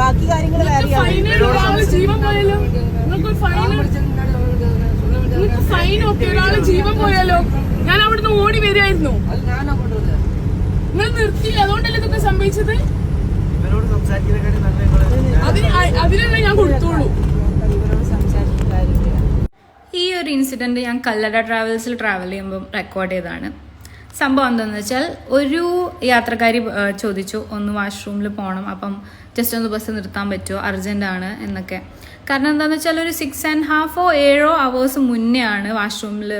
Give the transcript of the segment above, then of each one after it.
ബാക്കി കാര്യങ്ങൾ ഫൈനൽ ഒരാൾ ജീവൻ പോയാലോ? നിങ്ങൾക്ക് ഫൈൻ ഒക്കെ ഒരാൾ ജീവൻ പോയാലോ? ഞാൻ അവിടുന്ന് ഓടി വരികയായിരുന്നു. നിങ്ങൾ നിർത്തിയില്ല അതുകൊണ്ടല്ലേ ഇതൊക്കെ സംഭവിച്ചത്? അതിനല്ലേ ഞാൻ കൊടുത്തോളൂ. ഈ ഒരു ഇൻസിഡന്റ് ഞാൻ കല്ലട ട്രാവൽസിൽ ട്രാവൽ ചെയ്യുമ്പോൾ റെക്കോർഡ് ചെയ്തതാണ്. സംഭവം എന്താണെന്ന് വെച്ചാൽ ഒരു യാത്രക്കാരി ചോദിച്ചു ഒന്ന് വാഷ്റൂമിൽ പോകണം അപ്പം ജസ്റ്റ് ഒന്ന് ബസ് നിർത്താൻ പറ്റുമോ അർജന്റ് ആണ് എന്നൊക്കെ. കാരണം എന്താണെന്ന് വെച്ചാൽ ഒരു സിക്സ് ആൻഡ് ഹാഫോ ഏഴോ അവേഴ്സ് മുന്നേ ആണ് വാഷ്റൂമിൽ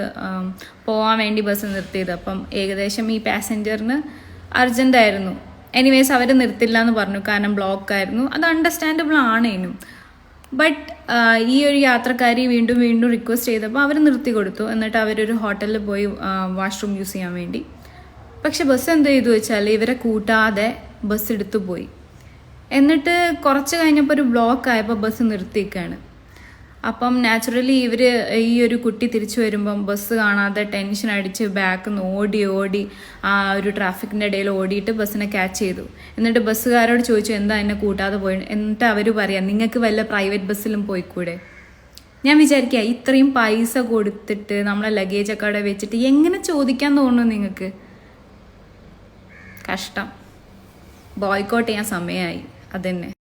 പോകാൻ വേണ്ടി ബസ് നിർത്തിയത്. അപ്പം ഏകദേശം ഈ പാസഞ്ചറിന് അർജന്റ് ആയിരുന്നു. എനിവേസ് അവർ നിർത്തില്ല എന്ന് പറഞ്ഞു. കാരണം ബ്ലോക്ക് ആയിരുന്നു. അത് അണ്ടർസ്റ്റാൻഡബിൾ ആണേനും ബട്ട് ഈ ഒരു യാത്രക്കാരി വീണ്ടും വീണ്ടും റിക്വസ്റ്റ് ചെയ്തപ്പോൾ അവർ നിർത്തി കൊടുത്തു. എന്നിട്ട് അവരൊരു ഹോട്ടലിൽ പോയി വാഷ്റൂം യൂസ് ചെയ്യാൻ വേണ്ടി. പക്ഷെ ബസ് എന്ത് ചെയ്തു വെച്ചാൽ ഇവരെ കൂട്ടാതെ ബസ് എടുത്തു പോയി. എന്നിട്ട് കുറച്ച് കഴിഞ്ഞപ്പോൾ ഒരു ബ്ലോക്ക് ആയപ്പോൾ ബസ് നിർത്തിയിരിക്കുകയാണ് അപ്പം നാച്ചുറലി ഇവർ ഈ ഒരു കുട്ടി തിരിച്ചു വരുമ്പം ബസ് കാണാതെ ടെൻഷൻ അടിച്ച് ബാക്ക് നിന്ന് ഓടി ഓടി ആ ഒരു ട്രാഫിക്കിന്റെ ഇടയിൽ ഓടിയിട്ട് ബസ്സിനെ ക്യാച്ച് ചെയ്തു. എന്നിട്ട് ബസ്സുകാരോട് ചോദിച്ചു എന്താ എന്നെ കൂട്ടാതെ പോയി? എന്നിട്ട് അവർ പറയാം നിങ്ങൾക്ക് വല്ല പ്രൈവറ്റ് ബസ്സിലും പോയിക്കൂടെ? ഞാൻ വിചാരിക്കുക ഇത്രയും പൈസ കൊടുത്തിട്ട് നമ്മളെ ലഗേജ് ഒക്കെ അവിടെ വെച്ചിട്ട് എങ്ങനെ ചോദിക്കാൻ തോന്നുന്നു നിങ്ങൾക്ക് കഷ്ടം. ബോയ്ക്കോട്ട് ചെയ്യാൻ സമയമായി അതന്നെ.